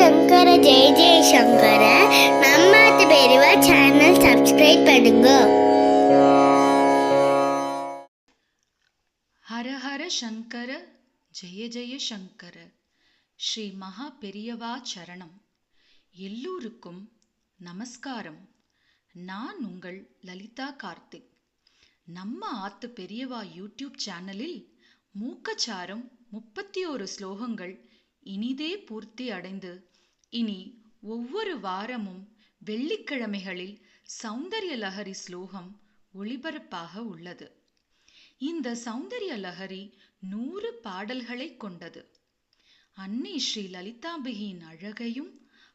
சங்கர ஜெய ஜெய சங்கர நம்ம பெரியவா channel subscribe பண்ணுங்க ஹர ஹர சங்கர ஜெய ஜெய சங்கர ஸ்ரீ மகா பெரியவா சரணம் எல்லோருக்கும் நமஸ்காரம் நான் உங்கள் லலிதா கார்த்திக் நம்ம ஆத்து பெரியவா யூடியூப் சேனலில் மூக்கச்சாரம் முப்பத்தி ஒரு ஸ்லோகங்கள் இனிதே பூர்த்தி அடைந்து. இனி ஒவ்வொரு வாரமும் வெள்ளிக்கிழமைகளில் சௌந்தர்ய லஹரி ஸ்லோகம் ஒளிபரப்பாக உள்ளது. இந்த சௌந்தர்ய லஹரி நூறு பாடல்களை கொண்டது. அன்னை ஸ்ரீ லலிதாம்பிகியின் அழகையும்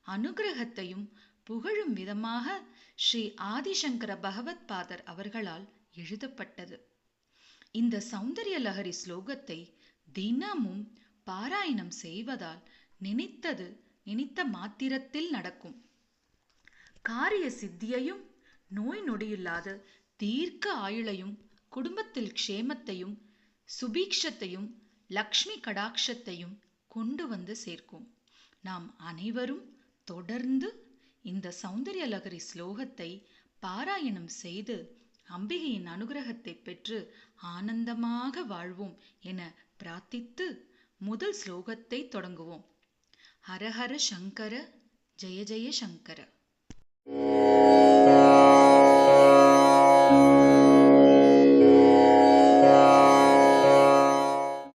அனுகிரகத்தையும் புகழும் விதமாக ஸ்ரீ ஆதிசங்கர பகவத் பாதர் அவர்களால் எழுதப்பட்டது. இந்த சௌந்தர்ய லஹரி ஸ்லோகத்தை தினமும் பாராயணம் செய்வதால் நினைத்தது நினைத்த மாத்திரத்தில் நடக்கும். காரிய சித்தியையும் நோய் நொடியில்லாத தீர்க்க ஆயுளையும் குடும்பத்தில் க்ஷேமத்தையும் சுபீக்ஷத்தையும் லக்ஷ்மி கடாட்சத்தையும் கொண்டு வந்து சேர்க்கும். நாம் அனைவரும் தொடர்ந்து இந்த சௌந்தர்ய லகரி ஸ்லோகத்தை பாராயணம் செய்து அம்பிகையின் அனுகிரகத்தை பெற்று ஆனந்தமாக வாழ்வோம் என பிரார்த்தித்து முதல் ஸ்லோகத்தை தொடங்குவோம். ஹரஹர சங்கர ஜெய ஜெய சங்கர.